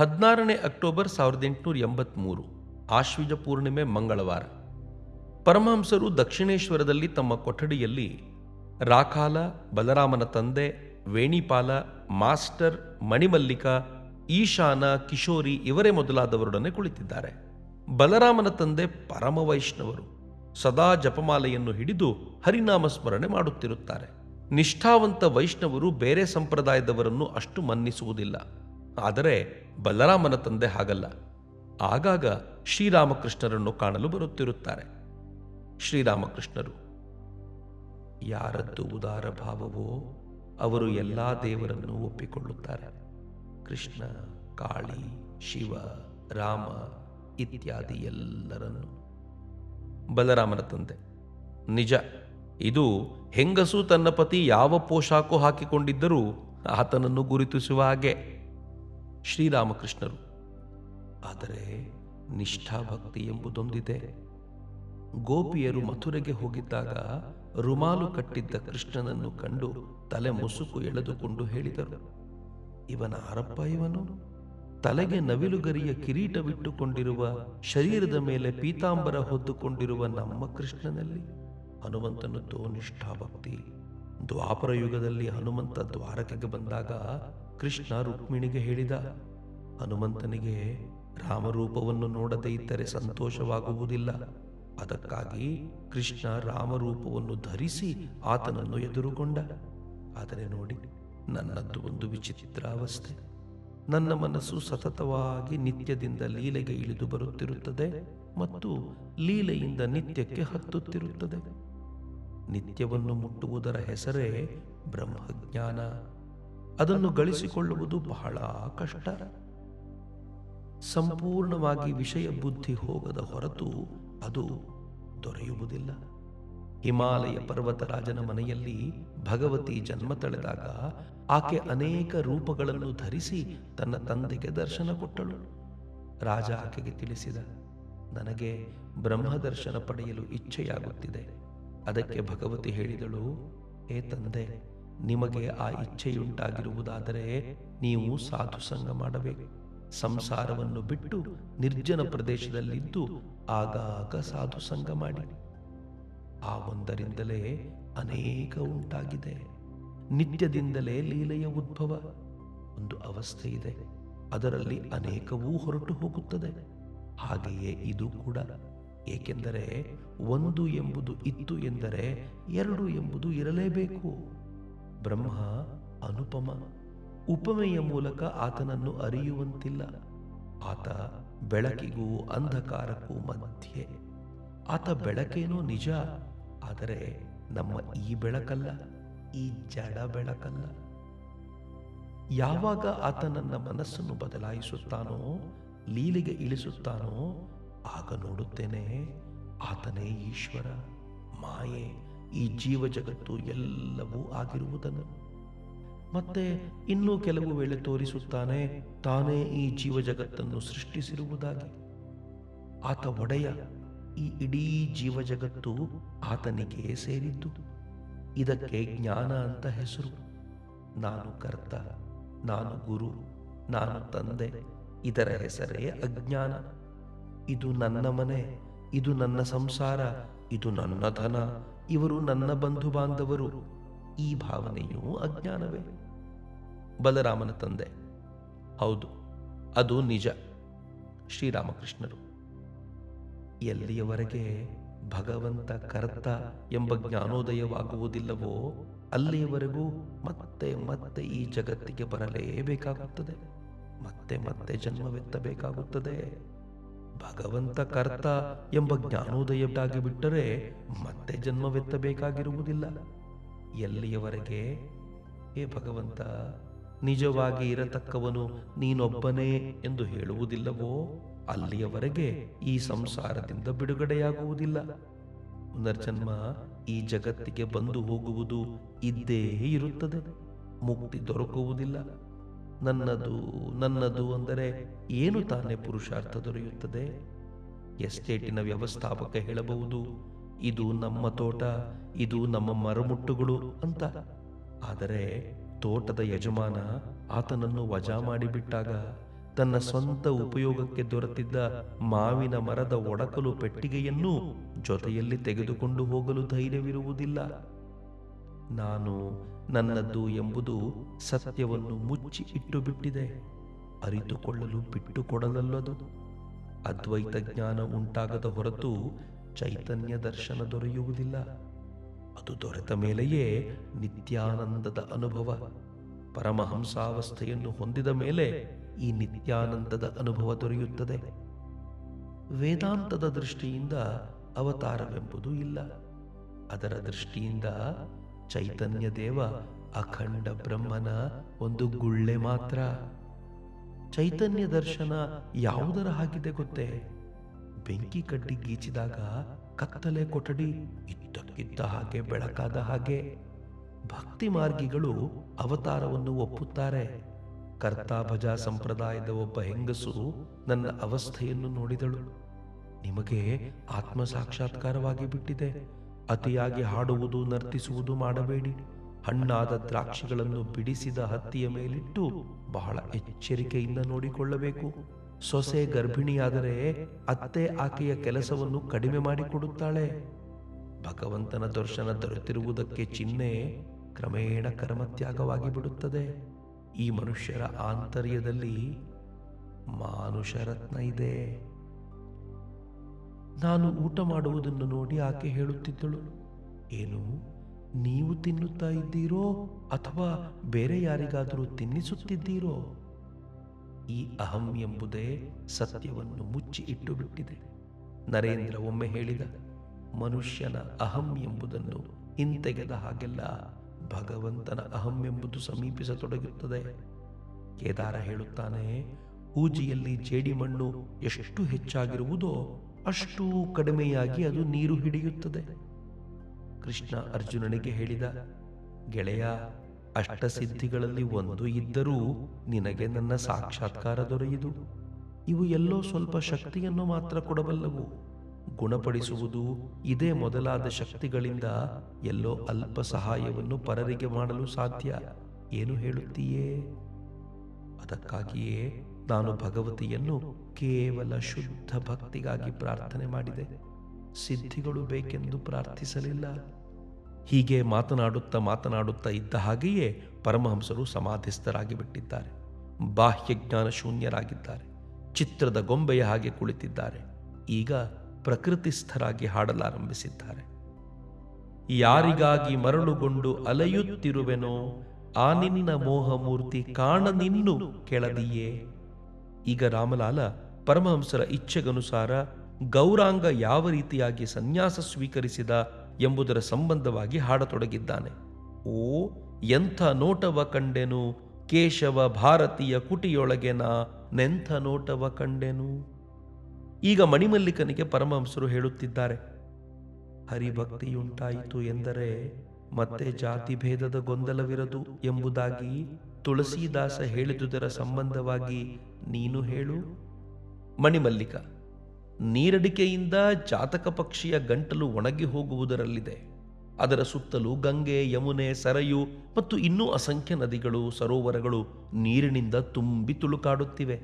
ಹದಿನಾರನೇ ಅಕ್ಟೋಬರ್ ಸಾವಿರದ ಎಂಟುನೂರ ಎಂಬತ್ತ್ಮೂರು ಆಶ್ವಿಜ ಪೂರ್ಣಿಮೆ ಮಂಗಳವಾರ. ಪರಮಹಂಸರು ದಕ್ಷಿಣೇಶ್ವರದಲ್ಲಿ ತಮ್ಮ ಕೊಠಡಿಯಲ್ಲಿ ರಾಖಾಲ, ಬಲರಾಮನ ತಂದೆ, ವೇಣಿಪಾಲ, ಮಾಸ್ಟರ್ ಮಣಿಮಲ್ಲಿಕ, ಈಶಾನ, ಕಿಶೋರಿ ಇವರೇ ಮೊದಲಾದವರೊಡನೆ ಕುಳಿತಿದ್ದಾರೆ. ಬಲರಾಮನ ತಂದೆ ಪರಮ ವೈಷ್ಣವರು ಸದಾ ಜಪಮಾಲೆಯನ್ನು ಹಿಡಿದು ಹರಿನಾಮ ಸ್ಮರಣೆ ಮಾಡುತ್ತಿರುತ್ತಾರೆ. ನಿಷ್ಠಾವಂತ ವೈಷ್ಣವರು ಬೇರೆ ಸಂಪ್ರದಾಯದವರನ್ನು ಅಷ್ಟು ಮನ್ನಿಸುವುದಿಲ್ಲ. ಆದರೆ ಬಲರಾಮನ ತಂದೆ ಹಾಗಲ್ಲ. ಆಗಾಗ ಶ್ರೀರಾಮಕೃಷ್ಣರನ್ನು ಕಾಣಲು ಬರುತ್ತಿರುತ್ತಾರೆ. ಶ್ರೀರಾಮಕೃಷ್ಣರು, ಯಾರದ್ದು ಉದಾರ ಭಾವವೋ ಅವರು ಎಲ್ಲ ದೇವರನ್ನು ಒಪ್ಪಿಕೊಳ್ಳುತ್ತಾರೆ. ಕೃಷ್ಣ, ಕಾಳಿ, ಶಿವ, ರಾಮ ಇತ್ಯಾದಿ ಎಲ್ಲರನ್ನು. ಬಲರಾಮನ ತಂದೆ, ನಿಜ, ಇದು ಹೆಂಗಸು ತನ್ನ ಪತಿ ಯಾವ ಪೋಷಾಕು ಹಾಕಿಕೊಂಡಿದ್ದರೂ ಆತನನ್ನು ಗುರುತಿಸುವ ಹಾಗೆ. ಶ್ರೀರಾಮಕೃಷ್ಣರು. ಆದರೆ ನಿಷ್ಠಾಭಕ್ತಿ ಎಂಬುದೊಂದಿದೆ. ಗೋಪಿಯರು ಮಥುರೆಗೆ ಹೋಗಿದ್ದಾಗ ರುಮಾಲು ಕಟ್ಟಿದ್ದ ಕೃಷ್ಣನನ್ನು ಕಂಡು ತಲೆ ಮುಸುಕು ಎಳೆದುಕೊಂಡು ಹೇಳಿದರು, ಇವನ ಆರಪ್ಪ ಇವನು? ತಲೆಗೆ ನವಿಲುಗರಿಯ ಕಿರೀಟವಿಟ್ಟುಕೊಂಡಿರುವ ಶರೀರದ ಮೇಲೆ ಪೀತಾಂಬರ ಹೊದ್ದುಕೊಂಡಿರುವ ನಮ್ಮ ಕೃಷ್ಣನಲ್ಲಿ? ಹನುಮಂತನದ್ದು ನಿಷ್ಠಾಭಕ್ತಿ. ದ್ವಾಪರ ಯುಗದಲ್ಲಿ ಹನುಮಂತ ದ್ವಾರಕೆಗೆ ಬಂದಾಗ ಕೃಷ್ಣ ರುಕ್ಮಿಣಿಗೆ ಹೇಳಿದ, ಹನುಮಂತನಿಗೆ ರಾಮರೂಪವನ್ನು ನೋಡದೇ ಇದ್ದರೆ ಸಂತೋಷವಾಗುವುದಿಲ್ಲ. ಅದಕ್ಕಾಗಿ ಕೃಷ್ಣ ರಾಮರೂಪವನ್ನು ಧರಿಸಿ ಆತನನ್ನು ಎದುರುಗೊಂಡ. ಆದರೆ ನೋಡಿ, ನನ್ನದ್ದು ಒಂದು ವಿಚಿತ್ರಾವಸ್ಥೆ ನನ್ನ ಮನಸ್ಸು ಸತತವಾಗಿ ನಿತ್ಯದಿಂದ ಲೀಲೆಗೆ ಇಳಿದು ಬರುತ್ತಿರುತ್ತದೆ ಮತ್ತು ಲೀಲೆಯಿಂದ ನಿತ್ಯಕ್ಕೆ ಹತ್ತುತ್ತಿರುತ್ತದೆ. ನಿತ್ಯವನ್ನು ಮುಟ್ಟುವುದರ ಹೆಸರೇ ಬ್ರಹ್ಮಜ್ಞಾನ. ಅದನ್ನು ಗಳಿಸಿಕೊಳ್ಳುವುದು ಬಹಳ ಕಷ್ಟ. ಸಂಪೂರ್ಣವಾಗಿ ವಿಷಯ ಬುದ್ಧಿ ಹೋಗದ ಹೊರತು ಅದು ದೊರೆಯುವುದಿಲ್ಲ. ಹಿಮಾಲಯ ಪರ್ವತರಾಜನ ಮನೆಯಲ್ಲಿ ಭಗವತಿ ಜನ್ಮ ತಳೆದಾಗ ಆಕೆ ಅನೇಕ ರೂಪಗಳನ್ನು ಧರಿಸಿ ತನ್ನ ತಂದೆಗೆ ದರ್ಶನ ಕೊಟ್ಟಳು. ರಾಜ ಆಕೆಗೆ ತಿಳಿಸಿದ, ನನಗೆ ಬ್ರಹ್ಮದರ್ಶನ ಪಡೆಯಲು ಇಚ್ಛೆಯಾಗುತ್ತಿದೆ. ಅದಕ್ಕೆ ಭಗವತಿ ಹೇಳಿದಳು, ಏ ತಂದೆ ನಿಮಗೆ ಆ ಇಚ್ಛೆಯುಂಟಾಗಿರುವುದಾದರೆ ನೀವು ಸಾಧು ಸಂಗ ಮಾಡಬೇಕು. ಸಂಸಾರವನ್ನು ಬಿಟ್ಟು ನಿರ್ಜನ ಪ್ರದೇಶದಲ್ಲಿದ್ದು ಆಗಾಗ ಸಾಧು ಸಂಗ ಮಾಡಿ. ಆ ಒಂದರಿಂದಲೇ ಅನೇಕ ಉಂಟಾಗಿದೆ. ನಿತ್ಯದಿಂದಲೇ ಲೀಲೆಯ ಉದ್ಭವ. ಒಂದು ಅವಸ್ಥೆ ಇದೆ. ಅದರಲ್ಲಿ ಅನೇಕವೂ ಹೊರಟು ಹೋಗುತ್ತದೆ. ಹಾಗೆಯೇ ಇದು ಕೂಡ. ಏಕೆಂದರೆ ಒಂದು ಎಂಬುದು ಇತ್ತು ಎಂದರೆ ಎರಡು ಎಂಬುದು ಇರಲೇಬೇಕು. ಬ್ರಹ್ಮ ಅನುಪಮ ಉಪಮೆಯ ಮೂಲಕ ಆತನನ್ನು ಅರಿಯುವಂತಿಲ್ಲ. ಆತ ಬೆಳಕಿಗೂ ಅಂಧಕಾರಕ್ಕೂ ಮಧ್ಯೆ. ಆತ ಬೆಳಕೇನೋ ನಿಜ, ಆದರೆ ನಮ್ಮ ಈ ಬೆಳಕಲ್ಲ, ಈ ಜಡ ಬೆಳಕಲ್ಲ. ಯಾವಾಗ ಆತ ನನ್ನ ಮನಸ್ಸನ್ನು ಬದಲಾಯಿಸುತ್ತಾನೋ, ಲೀಲಿಗೆ ಇಳಿಸುತ್ತಾನೋ, ಆಗ ನೋಡುತ್ತೇನೆ, ಆತನೇ ಈಶ್ವರ, ಮಾಯೆ ಈ ಜೀವ ಜಗತ್ತು ಎಲ್ಲವೂ ಆಗಿರುವುದನ್ನು. ಮತ್ತೆ ಇನ್ನೂ ಕೆಲವು ವೇಳೆ ತೋರಿಸುತ್ತಾನೆ, ತಾನೇ ಈ ಜೀವ ಜಗತ್ತನ್ನು ಸೃಷ್ಟಿಸಿರುವುದಾಗಿ. ಆತ ಒಡೆಯ, ಈ ಇಡೀ ಜೀವ ಜಗತ್ತು ಆತನಿಗೆ ಸೇರಿದ್ದು. ಇದಕ್ಕೆ ಜ್ಞಾನ ಅಂತ ಹೆಸರು. ನಾನು ಕರ್ತ, ನಾನು ಗುರು, ನಾನು ತಂದೆ, ಇದರ ಹೆಸರೇ ಅಜ್ಞಾನ. ಇದು ನನ್ನ ಮನೆ, ಇದು ನನ್ನ ಸಂಸಾರ, ಇದು ನನ್ನ ಧನ ಇವರು ನನ್ನ ಬಂಧು ಬಾಂಧವರು. ಈ ಭಾವನೆಯು ಅಜ್ಞಾನವೇ. ಬಲರಾಮನ ತಂದೆ. ಹೌದು, ಅದು ನಿಜ. ಶ್ರೀರಾಮಕೃಷ್ಣರು. ಎಲ್ಲಿಯವರೆಗೆ ಭಗವಂತ ಕರ್ತ ಎಂಬ ಜ್ಞಾನೋದಯವಾಗುವುದಿಲ್ಲವೋ, ಅಲ್ಲಿಯವರೆಗೂ ಮತ್ತೆ ಮತ್ತೆ ಈ ಜಗತ್ತಿಗೆ ಬರಲೇಬೇಕಾಗುತ್ತದೆ. ಮತ್ತೆ ಮತ್ತೆ ಜನ್ಮವೆತ್ತಬೇಕಾಗುತ್ತದೆ. ಭಗವಂತ ಕರ್ತ ಎಂಬ ಜ್ಞಾನೋದಯವಾಗಿ ಬಿಟ್ಟರೆ ಮತ್ತೆ ಜನ್ಮವೆತ್ತಬೇಕಾಗಿರುವುದಿಲ್ಲ. ಎಲ್ಲಿಯವರೆಗೆ? ಹೇ ಭಗವಂತ, ನಿಜವಾಗಿ ಇರತಕ್ಕವನು ನೀನೊಬ್ಬನೇ ಎಂದು ಹೇಳುವುದಿಲ್ಲವೋ? ಅಲ್ಲಿಯವರೆಗೆ ಈ ಸಂಸಾರದಿಂದ ಬಿಡುಗಡೆಯಾಗುವುದಿಲ್ಲ. ಪುನರ್ಜನ್ಮ ಈ ಜಗತ್ತಿಗೆ ಬಂದು ಹೋಗುವುದು ಇದ್ದೇ ಇರುತ್ತದೆ. ಮುಕ್ತಿ ದೊರಕುವುದಿಲ್ಲ. ನನ್ನದು ನನ್ನದು ಅಂದರೆ ಏನು ತಾನೇ ಪುರುಷಾರ್ಥ ದೊರೆಯುತ್ತದೆ? ಎಸ್ಟೇಟಿನ ವ್ಯವಸ್ಥಾಪಕ ಹೇಳಬಹುದು, ಇದು ನಮ್ಮ ತೋಟ, ಇದು ನಮ್ಮ ಮರಮುಟ್ಟುಗಳು ಅಂತ. ಆದರೆ ತೋಟದ ಯಜಮಾನ ಆತನನ್ನು ವಜಾ ಮಾಡಿಬಿಟ್ಟಾಗ ತನ್ನ ಸ್ವಂತ ಉಪಯೋಗಕ್ಕೆ ದೊರೆತಿದ್ದ ಮಾವಿನ ಮರದ ಒಡಕಲು ಪೆಟ್ಟಿಗೆಯನ್ನು ಜೊತೆಯಲ್ಲಿ ತೆಗೆದುಕೊಂಡು ಹೋಗಲು ಧೈರ್ಯವಿರುವುದಿಲ್ಲ. ನಾನು ನನ್ನದ್ದು ಎಂಬುದು ಸತ್ಯವನ್ನು ಮುಚ್ಚಿ ಇಟ್ಟು ಬಿಟ್ಟಿದೆ ಅರಿತುಕೊಳ್ಳಲು ಬಿಟ್ಟುಕೊಡಲಲ್ಲದು ಅದ್ವೈತ ಜ್ಞಾನ ಉಂಟಾಗದ ಹೊರತು ಚೈತನ್ಯ ದರ್ಶನ ದೊರೆಯುವುದಿಲ್ಲ. ಅದು ದೊರೆತ ಮೇಲೆಯೇ ನಿತ್ಯಾನಂದದ ಅನುಭವ. ಪರಮಹಂಸಾವಸ್ಥೆಯನ್ನು ಹೊಂದಿದ ಮೇಲೆ ಈ ನಿತ್ಯಾನಂದದ ಅನುಭವ ದೊರೆಯುತ್ತದೆ. ವೇದಾಂತದ ದೃಷ್ಟಿಯಿಂದ ಅವತಾರವೆಂಬುದು ಇಲ್ಲ. ಅದರ ದೃಷ್ಟಿಯಿಂದ ಚೈತನ್ಯ ದೇವ ಅಖಂಡ ಬ್ರಹ್ಮನ ಒಂದು ಗುಳ್ಳೆ ಮಾತ್ರ. ಚೈತನ್ಯ ದರ್ಶನ ಯಾವುದರ ಹಾಗಿದೆ ಗೊತ್ತೇ? ಬೆಂಕಿ ಕಡ್ಡಿ ಗೀಚಿದಾಗ ಕತ್ತಲೆ ಕೊಠಡಿ ಇದ್ದಕ್ಕಿದ್ದ ಹಾಗೆ ಬೆಳಕಾದ ಹಾಗೆ. ಭಕ್ತಿ ಮಾರ್ಗಿಗಳು ಅವತಾರವನ್ನು ಒಪ್ಪುತ್ತಾರೆ. ಕರ್ತಾಭಜ ಸಂಪ್ರದಾಯದ ಒಬ್ಬ ಹೆಂಗಸು ನನ್ನ ಅವಸ್ಥೆಯನ್ನು ನೋಡಿದಳು. ನಿಮಗೆ ಆತ್ಮ ಸಾಕ್ಷಾತ್ಕಾರವಾಗಿ ಬಿಟ್ಟಿದೆ. ಅತಿಯಾಗಿ ಹಾಡುವುದು, ನರ್ತಿಸುವುದು ಮಾಡಬೇಡಿ. ಹಣ್ಣಾದ ದ್ರಾಕ್ಷಿಗಳನ್ನು ಬಿಡಿಸಿದ ಹತ್ತಿಯ ಮೇಲಿಟ್ಟು ಬಹಳ ಎಚ್ಚರಿಕೆಯಿಂದ ನೋಡಿಕೊಳ್ಳಬೇಕು. ಸೊಸೆ ಗರ್ಭಿಣಿಯಾದರೆ ಅತ್ತೆ ಆಕೆಯ ಕೆಲಸವನ್ನು ಕಡಿಮೆ ಮಾಡಿಕೊಡುತ್ತಾಳೆ. ಭಗವಂತನ ದರ್ಶನ ದೊರೆತಿರುವುದಕ್ಕೆ ಚಿಹ್ನೆ ಕ್ರಮೇಣ ಕರ್ಮತ್ಯಾಗವಾಗಿ ಬಿಡುತ್ತದೆ ಈ ಮನುಷ್ಯರ ಆಂತರ್ಯದಲ್ಲಿ ಮಾನುಷರತ್ನ ಇದೆ. ನಾನು ಊಟ ಮಾಡುವುದನ್ನು ನೋಡಿ ಆಕೆ ಹೇಳುತ್ತಿದ್ದಳು, ಏನು, ನೀವು ತಿನ್ನುತ್ತಾ ಇದ್ದೀರೋ ಅಥವಾ ಬೇರೆ ಯಾರಿಗಾದರೂ ತಿನ್ನಿಸುತ್ತಿದ್ದೀರೋ? ಈ ಅಹಂ ಎಂಬುದೇ ಸತ್ಯವನ್ನು ಮುಚ್ಚಿ ಇಟ್ಟು ಬಿಟ್ಟಿದೆ ನರೇಂದ್ರ ಒಮ್ಮೆ ಹೇಳಿದ, ಮನುಷ್ಯನ ಅಹಂ ಎಂಬುದನ್ನು ಹಿಂತೆಗೆದ ಹಾಗೆಲ್ಲ ಭಗವಂತನ ಅಹಂ ಎಂಬುದು ಸಮೀಪಿಸತೊಡಗುತ್ತದೆ. ಕೇದಾರ ಹೇಳುತ್ತಾನೆ ಹೂಜಿಯಲ್ಲಿ ಜೇಡಿಮಣ್ಣು ಎಷ್ಟು ಹೆಚ್ಚಾಗಿರುವುದೋ ಅಷ್ಟು ಕಡಿಮೆಯಾಗಿ ಅದು ನೀರು ಹಿಡಿಯುತ್ತದೆ. ಕೃಷ್ಣ ಅರ್ಜುನನಿಗೆ ಹೇಳಿದ, ಗೆಳೆಯ, ಅಷ್ಟಸಿದ್ಧಿಗಳಲ್ಲಿ ಒಂದು ಇದ್ದರೂ ನಿನಗೆ ನನ್ನ ಸಾಕ್ಷಾತ್ಕಾರ ದೊರೆಯಿತು ಇವು ಎಲ್ಲೋ ಸ್ವಲ್ಪ ಶಕ್ತಿಯನ್ನು ಮಾತ್ರ ಕೊಡಬಲ್ಲವು. ಗುಣಪಡಿಸುವುದು ಇದೇ ಮೊದಲಾದ ಶಕ್ತಿಗಳಿಂದ ಎಲ್ಲೋ ಅಲ್ಪ ಸಹಾಯವನ್ನು ಪರರಿಗೆ ಮಾಡಲು ಸಾಧ್ಯ. ಏನು ಹೇಳುತ್ತೀಯೇ? ಅದಕ್ಕಾಗಿಯೇ ನಾನು ಭಗವತಿಯನ್ನು ಕೇವಲ ಶುದ್ಧ ಭಕ್ತಿಗಾಗಿ ಪ್ರಾರ್ಥನೆ ಮಾಡಿದೆ. ಸಿದ್ಧಿಗಳು ಬೇಕೆಂದು ಪ್ರಾರ್ಥಿಸಲಿಲ್ಲ. ಹೀಗೆ ಮಾತನಾಡುತ್ತಾ ಮಾತನಾಡುತ್ತಾ ಇದ್ದ ಹಾಗೆಯೇ ಪರಮಹಂಸರು ಸಮಾಧಿಸ್ಥರಾಗಿ ಬಿಟ್ಟಿದ್ದಾರೆ ಬಾಹ್ಯ ಜ್ಞಾನ ಶೂನ್ಯರಾಗಿದ್ದಾರೆ. ಚಿತ್ರದ ಗೊಂಬೆಯ ಹಾಗೆ ಕುಳಿತಿದ್ದಾರೆ. ಈಗ ಪ್ರಕೃತಿಸ್ಥರಾಗಿ ಹಾಡಲಾರಂಭಿಸಿದ್ದಾರೆ. ಯಾರಿಗಾಗಿ ಮರಳುಗೊಂಡು ಅಲೆಯುತ್ತಿರುವೆನೋ, ಆ ನಿನ್ನ ಮೋಹಮೂರ್ತಿ ಕಾಣನಿನ್ನು ಕೆಳದಿಯೇ? ಈಗ ರಾಮಲಾಲ ಪರಮಹಂಸರ ಇಚ್ಛೆಗನುಸಾರ ಗೌರಾಂಗ ಯಾವ ರೀತಿಯಾಗಿ ಸನ್ಯಾಸ ಸ್ವೀಕರಿಸಿದ ಎಂಬುದರ ಸಂಬಂಧವಾಗಿ ಹಾಡತೊಡಗಿದ್ದಾನೆ. ಓ, ಎಂಥ ನೋಟವ ಕಂಡೆನು? ಕೇಶವ ಭಾರತೀಯ ಕುಟಿಯೊಳಗೆನ ನೆಂಥ ನೋಟವ ಕಂಡೆನು? ಈಗ ಮಣಿಮಲ್ಲಿಕನಿಗೆ ಪರಮಹಂಸರು ಹೇಳುತ್ತಿದ್ದಾರೆ. ಹರಿಭಕ್ತಿಯುಂಟಾಯಿತು ಎಂದರೆ ಮತ್ತೆ ಜಾತಿ ಭೇದದ ಗೊಂದಲವಿರದು ಎಂಬುದಾಗಿ ತುಳಸೀದಾಸ ಹೇಳಿದುದರ ಸಂಬಂಧವಾಗಿ ನೀನು ಹೇಳು. ಮಣಿಮಲ್ಲಿಕ ನೀರಡಿಕೆಯಿಂದ ಜಾತಕ ಪಕ್ಷಿಯ ಗಂಟಲು ಒಣಗಿ ಹೋಗುವುದರಲ್ಲಿದೆ. ಅದರ ಸುತ್ತಲೂ ಗಂಗೆ, ಯಮುನೆ, ಸರಯು ಮತ್ತು ಇನ್ನೂ ಅಸಂಖ್ಯ ನದಿಗಳು, ಸರೋವರಗಳು ನೀರಿನಿಂದ ತುಂಬಿ ತುಳುಕಾಡುತ್ತಿವೆ.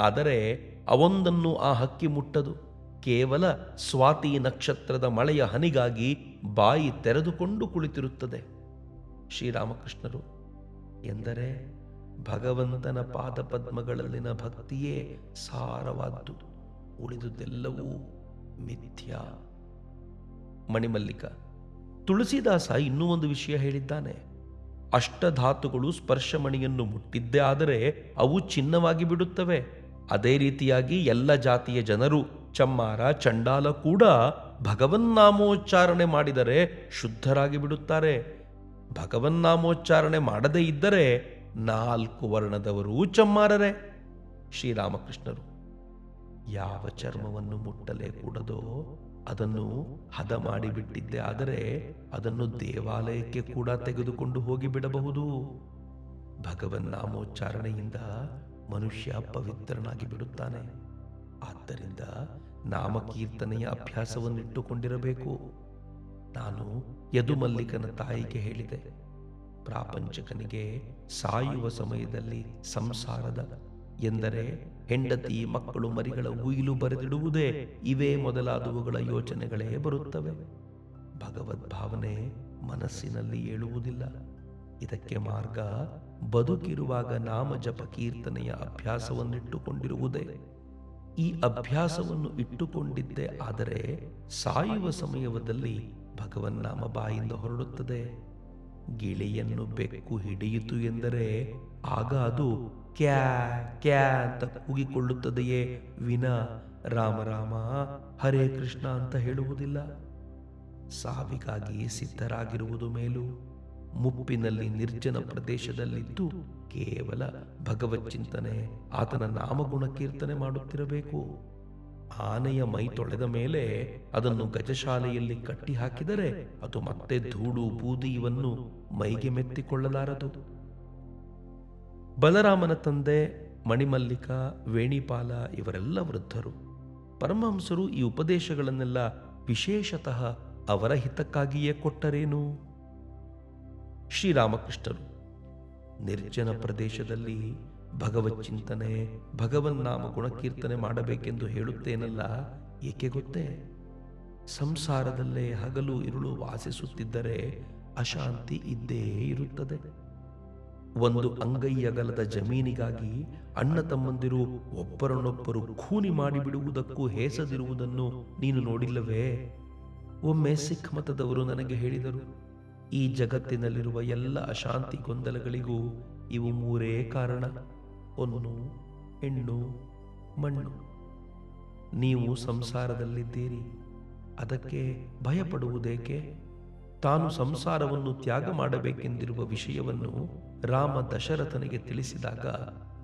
ಆದರೆ ಅವೊಂದನ್ನು ಆ ಹಕ್ಕಿ ಮುಟ್ಟದು. ಕೇವಲ ಸ್ವಾತಿ ನಕ್ಷತ್ರದ ಮಳೆಯ ಹನಿಗಾಗಿ ಬಾಯಿ ತೆರೆದುಕೊಂಡು ಕುಳಿತಿರುತ್ತದೆ. ಶ್ರೀರಾಮಕೃಷ್ಣರು, ಎಂದರೆ ಭಗವಂತನ ಪಾದಪದ್ಮಗಳಲ್ಲಿನ ಭಕ್ತಿಯೇ ಸಾರವಾದ್ದು. ಉಳಿದುದೆಲ್ಲವೂ ಮಿಥ್ಯ. ಮಣಿಮಲ್ಲಿಕ, ತುಳಸಿದಾಸ ಇನ್ನೂ ಒಂದು ವಿಷಯ ಹೇಳಿದ್ದಾನೆ. ಅಷ್ಟಧಾತುಗಳು ಸ್ಪರ್ಶಮಣಿಯನ್ನು ಮುಟ್ಟಿದ್ದೇ ಆದರೆ ಅವು ಚಿನ್ನವಾಗಿ ಬಿಡುತ್ತವೆ. ಅದೇ ರೀತಿಯಾಗಿ ಎಲ್ಲ ಜಾತಿಯ ಜನರು ಚಮ್ಮಾರ, ಚಂಡಾಲ ಕೂಡ ಭಗವನ್ನಾಮೋಚ್ಚಾರಣೆ ಮಾಡಿದರೆ ಶುದ್ಧರಾಗಿ ಬಿಡುತ್ತಾರೆ. ಭಗವನ್ನಾಮೋಚ್ಚಾರಣೆ ಮಾಡದೇ ಇದ್ದರೆ ನಾಲ್ಕು ವರ್ಣದವರು ಚಮ್ಮಾರರೆ ಶ್ರೀರಾಮಕೃಷ್ಣರು. ಯಾವ ಚರ್ಮವನ್ನು ಮುಟ್ಟಲೇ ಕೂಡದೋ ಅದನ್ನು ಹದ ಮಾಡಿಬಿಟ್ಟಿದ್ದೆ ಆದರೆ ಅದನ್ನು ದೇವಾಲಯಕ್ಕೆ ಕೂಡ ತೆಗೆದುಕೊಂಡು ಹೋಗಿ ಬಿಡಬಹುದು. ಭಗವನ್ ನಾಮೋಚ್ಚಾರಣೆಯಿಂದ ಮನುಷ್ಯ ಪವಿತ್ರನಾಗಿ ಬಿಡುತ್ತಾನೆ. ಆದ್ದರಿಂದ ನಾಮಕೀರ್ತನೆಯ ಅಭ್ಯಾಸವನ್ನಿಟ್ಟುಕೊಂಡಿರಬೇಕು. ನಾನು ಯದುಮಲ್ಲಿಕನ ತಾಯಿಗೆ ಹೇಳಿದೆ. ಪ್ರಾಪಂಚಕನಿಗೆ ಸಾಯುವ ಸಮಯದಲ್ಲಿ ಸಂಸಾರದ, ಎಂದರೆ ಹೆಂಡತಿ ಮಕ್ಕಳು ಮರಿಗಳ ಉಯಿಲು ಬರೆದಿಡುವುದೇ ಇವೇ ಮೊದಲಾದವುಗಳ ಯೋಚನೆಗಳೇ ಬರುತ್ತವೆ. ಭಗವದ್ಭಾವನೆ ಮನಸ್ಸಿನಲ್ಲಿ ಏಳುವುದಿಲ್ಲ. ಇದಕ್ಕೆ ಮಾರ್ಗ ಬದುಕಿರುವಾಗ ನಾಮ ಜಪ ಕೀರ್ತನೆಯ ಅಭ್ಯಾಸವನ್ನಿಟ್ಟುಕೊಂಡಿರುವುದೇ. ಈ ಅಭ್ಯಾಸವನ್ನು ಇಟ್ಟುಕೊಂಡಿದ್ದೇ ಆದರೆ ಸಾಯುವ ಸಮಯದಲ್ಲಿ ಭಗವನ್ನಾಮ ಬಾಯಿಂದ ಹೊರಡುತ್ತದೆ. ಗಿಳಿಯನ್ನು ಬೆಕ್ಕು ಹಿಡಿಯಿತು ಎಂದರೆ ಆಗ ಅದು ಕ್ಯಾ ಕ್ಯಾ ಅಂತ ಕೂಗಿಕೊಳ್ಳುತ್ತದೆಯೇ? ವಿನ, ರಾಮ ರಾಮ, ಹರೇ ಕೃಷ್ಣ ಅಂತ ಹೇಳುವುದಿಲ್ಲ. ಸಾವಿಗಾಗಿ ಸಿದ್ಧರಾಗಿರುವುದು ಮೇಲು. ಮುಪ್ಪಿನಲ್ಲಿ ನಿರ್ಜನ ಪ್ರದೇಶದಲ್ಲಿದ್ದು ಕೇವಲ ಭಗವತ್ ಚಿಂತನೆ ಆತನ ನಾಮಗುಣ ಕೀರ್ತನೆ ಮಾಡುತ್ತಿರಬೇಕು. ಆನೆಯ ಮೈ ತೊಳೆದ ಮೇಲೆ ಅದನ್ನು ಗಜಶಾಲೆಯಲ್ಲಿ ಕಟ್ಟಿ ಹಾಕಿದರೆ ಅದು ಮತ್ತೆ ಧೂಳು ಬೂದಿ ಇವನ್ನು ಮೈಗೆ ಮೆತ್ತಿಕೊಳ್ಳಲಾರದು. ಬಲರಾಮನ ತಂದೆ ಮಣಿಮಲ್ಲಿಕ, ವೇಣಿಪಾಲ ಇವರೆಲ್ಲ ವೃದ್ಧರು. ಪರಮಹಂಸರು ಈ ಉಪದೇಶಗಳನ್ನೆಲ್ಲ ವಿಶೇಷತಃ ಅವರ ಹಿತಕ್ಕಾಗಿಯೇ ಕೊಟ್ಟರೇನು? ಶ್ರೀರಾಮಕೃಷ್ಣರು ನಿರ್ಜನ ಪ್ರದೇಶದಲ್ಲಿ ಭಗವತ್ ಚಿಂತನೆ ಭಗವನ್ನಾಮ ಗುಣಕೀರ್ತನೆ ಮಾಡಬೇಕೆಂದು ಹೇಳುತ್ತೇನಲ್ಲ? ಏಕೆ ಗೊತ್ತೇ? ಸಂಸಾರದಲ್ಲೇ ಹಗಲು ಇರುಳು ವಾಸಿಸುತ್ತಿದ್ದರೆ ಅಶಾಂತಿ ಇದ್ದೇ ಇರುತ್ತದೆ. ಒಂದು ಅಂಗೈಯಗಲದ ಜಮೀನಿಗಾಗಿ ಅಣ್ಣ ತಮ್ಮಂದಿರು ಒಬ್ಬರನ್ನೊಬ್ಬರು ಖೂನಿ ಮಾಡಿಬಿಡುವುದಕ್ಕೂ ಹೇಸದಿರುವುದನ್ನು ನೀನು ನೋಡಿಲ್ಲವೇ? ಒಮ್ಮೆ ಸಿಖ್ ಮತದವರು ನನಗೆ ಹೇಳಿದರು, ಈ ಜಗತ್ತಿನಲ್ಲಿರುವ ಎಲ್ಲ ಅಶಾಂತಿ ಗೊಂದಲಗಳಿಗೂ ಇವು ಮೂರೇ ಕಾರಣ. ಹೊನ್ನು ಹೆಣ್ಣು, ಮಣ್ಣು. ನೀವು ಸಂಸಾರದಲ್ಲಿದ್ದೀರಿ, ಅದಕ್ಕೆ ಭಯಪಡುವುದೇಕೆ? ತಾನು ಸಂಸಾರವನ್ನು ತ್ಯಾಗ ಮಾಡಬೇಕೆಂದಿರುವ ವಿಷಯವನ್ನು ರಾಮ ದಶರಥನಿಗೆ ತಿಳಿಸಿದಾಗ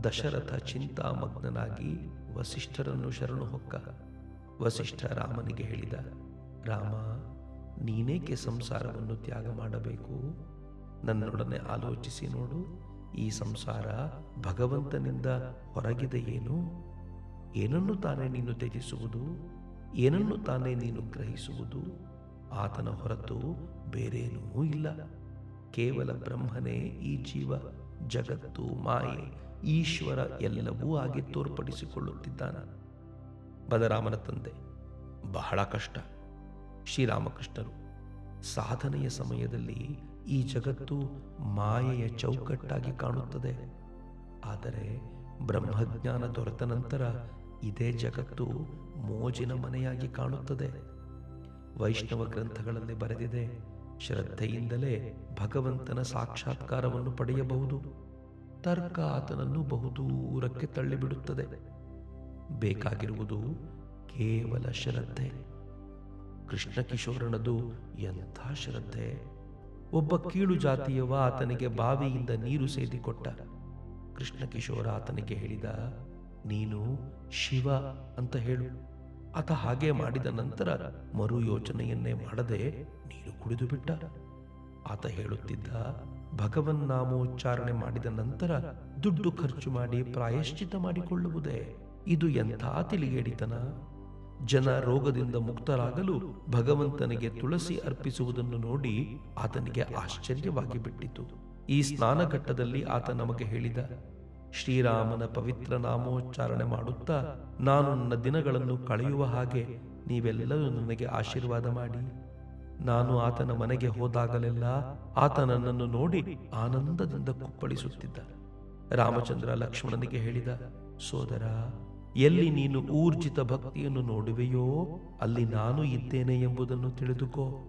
ದಶರಥ ಚಿಂತಾಮಗ್ನನಾಗಿ ವಸಿಷ್ಠರನ್ನು ಶರಣು ಹೊಕ್ಕ. ವಸಿಷ್ಠ ರಾಮನಿಗೆ ಹೇಳಿದ, ರಾಮ, ನೀನೇಕೆ ಸಂಸಾರವನ್ನು ತ್ಯಾಗ ಮಾಡಬೇಕು? ನನ್ನೊಡನೆ ಆಲೋಚಿಸಿ ನೋಡು. ಈ ಸಂಸಾರ ಭಗವಂತನಿಂದ ಹೊರಗಿದೆಯೇನು ಏನನ್ನು ತಾನೇ ನೀನು ತ್ಯಜಿಸುವುದು? ಏನನ್ನು ತಾನೇ ನೀನು ಗ್ರಹಿಸುವುದು? ಆತನ ಹೊರತು ಬೇರೇನೂ ಇಲ್ಲ. ಕೇವಲ ಬ್ರಹ್ಮನೇ ಈ ಜೀವ, ಜಗತ್ತು, ಮಾಯೆ, ಈಶ್ವರ ಎಲ್ಲವೂ ಆಗಿ ತೋರ್ಪಡಿಸಿಕೊಳ್ಳುತ್ತಿದ್ದಾನ. ಬಲರಾಮನ ತಂದೆ, ಬಹಳ ಕಷ್ಟ. ಶ್ರೀರಾಮಕೃಷ್ಣರು ಸಾಧನೆಯ ಸಮಯದಲ್ಲಿ ಈ ಜಗತ್ತು ಮಾಯೆಯ ಚೌಕಟ್ಟಾಗಿ ಕಾಣುತ್ತದೆ. ಆದರೆ ಬ್ರಹ್ಮಜ್ಞಾನ ದೊರೆತ ನಂತರ ಇದೇ ಜಗತ್ತು ಮೋಜಿನ ಮನೆಯಾಗಿ ಕಾಣುತ್ತದೆ. ವೈಷ್ಣವ ಗ್ರಂಥಗಳಲ್ಲಿ ಬರೆದಿದೆ, ಶ್ರದ್ಧೆಯಿಂದಲೇ ಭಗವಂತನ ಸಾಕ್ಷಾತ್ಕಾರವನ್ನು ಪಡೆಯಬಹುದು. ತರ್ಕ ಆತನನ್ನು ಬಹುದೂರಕ್ಕೆ ತಳ್ಳಿಬಿಡುತ್ತದೆ. ಬೇಕಾಗಿರುವುದು ಕೇವಲ ಶ್ರದ್ಧೆ. ಕೃಷ್ಣ ಕಿಶೋರನದು ಎಂಥ ಶ್ರದ್ಧೆ? ಒಬ್ಬ ಕೀಳು ಜಾತಿಯವ ಆತನಿಗೆ ಬಾವಿಯಿಂದ ನೀರು ಸೇದಿಕೊಟ್ಟ. ಕೃಷ್ಣ ಕಿಶೋರ ಆತನಿಗೆ ಹೇಳಿದ, ನೀನು ಶಿವ ಅಂತ ಹೇಳು. ಆತ ಹಾಗೆ ಮಾಡಿದ ನಂತರ ಮರು ಯೋಚನೆಯನ್ನೇ ಮಾಡದೆ ನೀರು ಕುಡಿದು ಬಿಟ್ಟ. ಆತ ಹೇಳುತ್ತಿದ್ದ, ಭಗವನ್ ನಾಮೋಚ್ಚಾರಣೆ ಮಾಡಿದ ನಂತರ ದುಡ್ಡು ಖರ್ಚು ಮಾಡಿ ಪ್ರಾಯಶ್ಚಿತ ಮಾಡಿಕೊಳ್ಳುವುದೇ? ಇದು ಎಂಥ ತಿಳಿಗೇಡಿತನ? ಜನ ರೋಗದಿಂದ ಮುಕ್ತರಾಗಲು ಭಗವಂತನಿಗೆ ತುಳಸಿ ಅರ್ಪಿಸುವುದನ್ನು ನೋಡಿ ಆತನಿಗೆ ಆಶ್ಚರ್ಯವಾಗಿ ಬಿಟ್ಟಿತು. ಈ ಸ್ನಾನಘಟ್ಟದಲ್ಲಿ ಆತ ನಮಗೆ ಹೇಳಿದ, ಶ್ರೀರಾಮನ ಪವಿತ್ರ ನಾಮೋಚ್ಚಾರಣೆ ಮಾಡುತ್ತಾ ನಾನು ನನ್ನ ದಿನಗಳನ್ನು ಕಳೆಯುವ ಹಾಗೆ ನೀವೆಲ್ಲರೂ ನನಗೆ ಆಶೀರ್ವಾದ ಮಾಡಿ. ನಾನು ಆತನ ಮನೆಗೆ ಹೋದಾಗಲೆಲ್ಲ ಆತ ನನ್ನನ್ನು ನೋಡಿ ಆನಂದದಿಂದ ಕುಪ್ಪಳಿಸುತ್ತಿದ್ದ. ರಾಮಚಂದ್ರ ಲಕ್ಷ್ಮಣನಿಗೆ ಹೇಳಿದ, ಸೋದರ ಎಲ್ಲಿ ನೀನು ಊರ್ಜಿತ ಭಕ್ತಿಯನ್ನು ನೋಡುವೆಯೋ, ಅಲ್ಲಿ ನಾನು ಇದ್ದೇನೆ ಎಂಬುದನ್ನು ತಿಳಿದುಕೋ.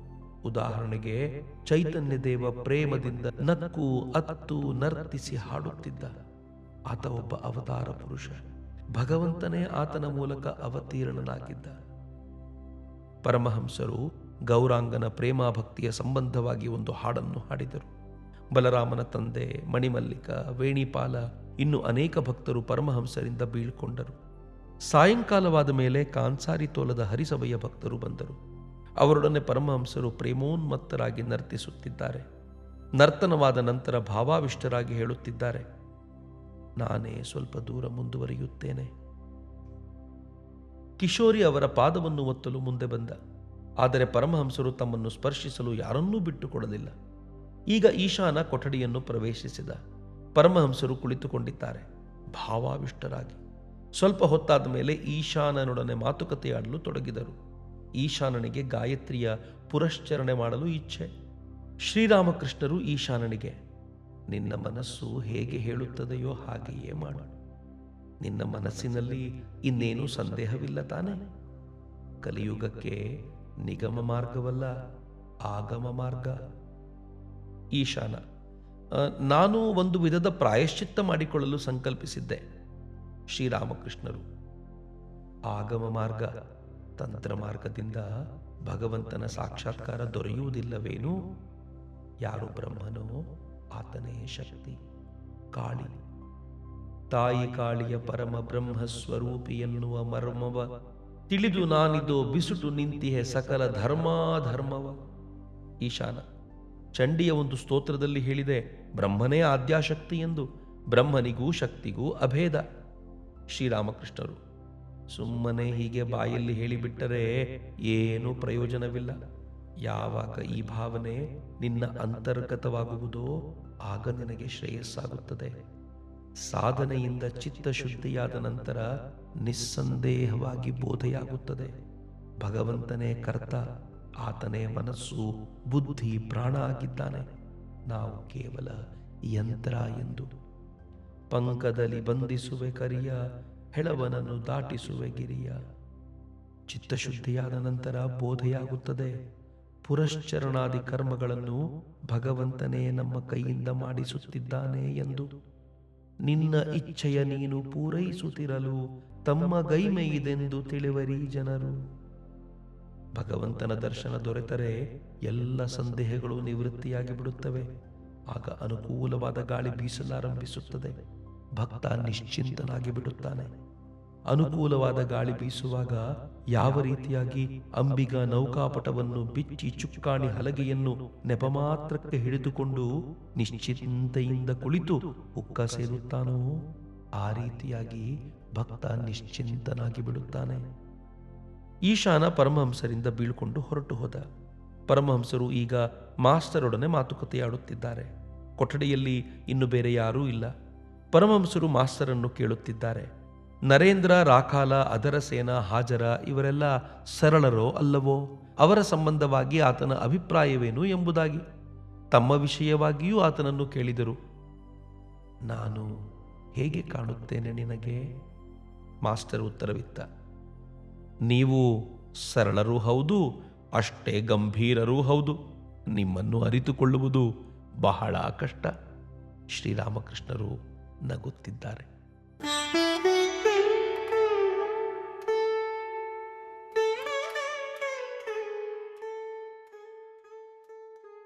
ಉದಾಹರಣೆಗೆ, ಚೈತನ್ಯ ದೇವ ಪ್ರೇಮದಿಂದ ನಕ್ಕು, ಅತ್ತು, ನರ್ತಿಸಿ ಹಾಡುತ್ತಿದ್ದ. ಆತ ಒಬ್ಬ ಅವತಾರ ಪುರುಷ. ಭಗವಂತನೇ ಆತನ ಮೂಲಕ ಅವತೀರ್ಣನಾಗಿದ್ದ. ಪರಮಹಂಸರು ಗೌರಾಂಗನ ಪ್ರೇಮಾಭಕ್ತಿಯ ಸಂಬಂಧವಾಗಿ ಒಂದು ಹಾಡನ್ನು ಹಾಡಿದರು. ಬಲರಾಮನ ತಂದೆ ಮಣಿಮಲ್ಲಿಕ, ವೇಣಿಪಾಲ, ಇನ್ನು ಅನೇಕ ಭಕ್ತರು ಪರಮಹಂಸರಿಂದ ಬೀಳ್ಕೊಂಡರು. ಸಾಯಂಕಾಲವಾದ ಮೇಲೆ ಕಾನ್ಸಾರಿ ತೋಲದ ಹರಿಸಭೆಯ ಭಕ್ತರು ಬಂದರು. ಅವರೊಡನೆ ಪರಮಹಂಸರು ಪ್ರೇಮೋನ್ಮತ್ತರಾಗಿ ನರ್ತಿಸುತ್ತಿದ್ದಾರೆ. ನರ್ತನವಾದ ನಂತರ ಭಾವಾವಿಷ್ಟರಾಗಿ ಹೇಳುತ್ತಿದ್ದಾರೆ, ನಾನೇ ಸ್ವಲ್ಪ ದೂರ ಮುಂದುವರಿಯುತ್ತೇನೆ. ಕಿಶೋರಿ ಅವರ ಪಾದವನ್ನು ಒತ್ತಲು ಮುಂದೆ ಬಂದ. ಆದರೆ ಪರಮಹಂಸರು ತಮ್ಮನ್ನು ಸ್ಪರ್ಶಿಸಲು ಯಾರನ್ನೂ ಬಿಟ್ಟುಕೊಡಲಿಲ್ಲ. ಈಗ ಈಶಾನ ಕೊಠಡಿಯನ್ನು ಪ್ರವೇಶಿಸಿದ. ಪರಮಹಂಸರು ಕುಳಿತುಕೊಂಡಿದ್ದಾರೆ, ಭಾವಾವಿಷ್ಟರಾಗಿ. ಸ್ವಲ್ಪ ಹೊತ್ತಾದ ಮೇಲೆ ಈಶಾನನೊಡನೆ ಮಾತುಕತೆಯಾಡಲು ತೊಡಗಿದರು. ಈಶಾನನಿಗೆ ಗಾಯತ್ರಿಯ ಪುರಶ್ಚರಣೆ ಮಾಡಲು ಇಚ್ಛೆ. ಶ್ರೀರಾಮಕೃಷ್ಣರು ಈಶಾನನಿಗೆ, ನಿನ್ನ ಮನಸ್ಸು ಹೇಗೆ ಹೇಳುತ್ತದೆಯೋ ಹಾಗೆಯೇ ಮಾಡು. ನಿನ್ನ ಮನಸ್ಸಿನಲ್ಲಿ ಇನ್ನೇನು ಸಂದೇಹವಿಲ್ಲ ತಾನೆ. ಕಲಿಯುಗಕ್ಕೆ ನಿಗಮ ಮಾರ್ಗವಲ್ಲ, ಆಗಮ ಮಾರ್ಗ. ಈಶಾನ ನಾನು ಒಂದು ವಿಧದ ಪ್ರಾಯಶ್ಚಿತ್ತ ಮಾಡಿಕೊಳ್ಳಲು ಸಂಕಲ್ಪಿಸಿದ್ದೆ. ಶ್ರೀರಾಮಕೃಷ್ಣರು. ಆಗಮ ಮಾರ್ಗ, ತಂತ್ರ ಮಾರ್ಗದಿಂದ ಭಗವಂತನ ಸಾಕ್ಷಾತ್ಕಾರ ದೊರೆಯುವುದಿಲ್ಲವೇನು? ಯಾರು ಬ್ರಹ್ಮನೋ ಆತನೇ ಶಕ್ತಿ, ಕಾಳಿ. ತಾಯಿ ಕಾಳಿಯ ಪರಮ ಬ್ರಹ್ಮ ಸ್ವರೂಪಿ ಎನ್ನುವ ಮರ್ಮವ, ತಿಳಿದು ನಾನಿದು ಬಿಸುಟು ನಿಂತಿಹೆ ಸಕಲ ಧರ್ಮಾಧರ್ಮವ. ಈಶಾನ, ಚಂಡಿಯ ಒಂದು ಸ್ತೋತ್ರದಲ್ಲಿ ಹೇಳಿದೆ, ಬ್ರಹ್ಮನೇ ಆದ್ಯಾಶಕ್ತಿ ಎಂದು, ಬ್ರಹ್ಮನಿಗೂ ಶಕ್ತಿಗೂ ಅಭೇದ. ಶ್ರೀರಾಮಕೃಷ್ಣರು. ಸುಮ್ಮನೆ ಹೀಗೆ ಬಾಯಲ್ಲಿ ಹೇಳಿಬಿಟ್ಟರೆ ಏನೂ ಪ್ರಯೋಜನವಿಲ್ಲ. ಯಾವಾಗ ಈ ಭಾವನೆ ನಿನ್ನ ಅಂತರ್ಗತವಾಗುವುದೋ ಆಗ ನಿನಗೆ ಶ್ರೇಯಸ್ಸಾಗುತ್ತದೆ. ಸಾಧನೆಯಿಂದ ಚಿತ್ತ ಶುದ್ಧಿಯಾದ ನಂತರ ನಿಸ್ಸಂದೇಹವಾಗಿ ಬೋಧೆಯಾಗುತ್ತದೆ. ಭಗವಂತನೇ ಕರ್ತ, ಆತನೇ ಮನಸ್ಸು, ಬುದ್ಧಿ, ಪ್ರಾಣ ಆಗಿದ್ದಾನೆ. ನಾವು ಕೇವಲ ಯಂತ್ರ ಎಂದು. ಪಂಕದಲ್ಲಿ ಬಂಧಿಸುವೆ ಕರಿಯ, ಹೆಳವನನ್ನು ದಾಟಿಸುವೆ ಗಿರಿಯ. ಚಿತ್ತಶುದ್ಧಿಯಾದ ನಂತರ ಬೋಧೆಯಾಗುತ್ತದೆ. ಪುರಶ್ಚರಣಾದಿ ಕರ್ಮಗಳನ್ನು ಭಗವಂತನೇ ನಮ್ಮ ಕೈಯಿಂದ ಮಾಡಿಸುತ್ತಿದ್ದಾನೆ ಎಂದು. ನಿನ್ನ ಇಚ್ಛೆಯ ನೀನು ಪೂರೈಸುತ್ತಿರಲು ತಮ್ಮ ಗೈಮೆ ಇದೆಂದು ತಿಳಿವರಿ ಜನರು. ಭಗವಂತನ ದರ್ಶನ ದೊರೆತರೆ ಎಲ್ಲ ಸಂದೇಹಗಳು ನಿವೃತ್ತಿಯಾಗಿ ಬಿಡುತ್ತವೆ ಆಗ ಅನುಕೂಲವಾದ ಗಾಳಿ ಬೀಸಲಾರಂಭಿಸುತ್ತದೆ. ಭಕ್ತ ನಿಶ್ಚಿಂತನಾಗಿ ಬಿಡುತ್ತಾನೆ. ಅನುಕೂಲವಾದ ಗಾಳಿ ಬೀಸುವಾಗ ಯಾವ ರೀತಿಯಾಗಿ ಅಂಬಿಗ ನೌಕಾಪಟವನ್ನು ಬಿಚ್ಚಿ ಚುಕ್ಕಾಣಿ ಹಲಗೆಯನ್ನು ನೆಪಮಾತ್ರಕ್ಕೆ ಹಿಡಿದುಕೊಂಡು ನಿಶ್ಚಿಂತೆಯಿಂದ ಕುಳಿತು ಉಕ್ಕ ಸೇರುತ್ತಾನೋ? ಆ ರೀತಿಯಾಗಿ ಭಕ್ತ ನಿಶ್ಚಿಂತನಾಗಿ ಬಿಡುತ್ತಾನೆ. ಈಶಾನ ಪರಮಹಂಸರಿಂದ ಬೀಳ್ಕೊಂಡು ಹೊರಟು ಹೋದ. ಪರಮಹಂಸರು ಈಗ ಮಾಸ್ತರೊಡನೆ ಮಾತುಕತೆಯಾಡುತ್ತಿದ್ದಾರೆ. ಕೊಠಡಿಯಲ್ಲಿ ಇನ್ನು ಬೇರೆ ಯಾರೂ ಇಲ್ಲ. ಪರಮಹಂಸರು ಮಾಸ್ತರನ್ನು ಕೇಳುತ್ತಿದ್ದಾರೆ. ನರೇಂದ್ರ, ರಾಖಾಲ ಅದರಸೇನ ಹಾಜರ ಇವರೆಲ್ಲ ಸರಳರೋ ಅಲ್ಲವೋ? ಅವರ ಸಂಬಂಧವಾಗಿ ಆತನ ಅಭಿಪ್ರಾಯವೇನು ಎಂಬುದಾಗಿ? ತಮ್ಮ ವಿಷಯವಾಗಿಯೂ ಆತನನ್ನು ಕೇಳಿದರು. ನಾನು ಹೇಗೆ ಕಾಣುತ್ತೇನೆ ನಿನಗೆ? ಮಾಸ್ಟರ್ ಉತ್ತರವಿತ್ತ. ನೀವು ಸರಳರೂ ಹೌದು, ಅಷ್ಟೇ ಗಂಭೀರರೂ ಹೌದು. ನಿಮ್ಮನ್ನು ಅರಿತುಕೊಳ್ಳುವುದು ಬಹಳ ಕಷ್ಟ. ಶ್ರೀರಾಮಕೃಷ್ಣರು ನಗುತ್ತಿದ್ದಾರೆ.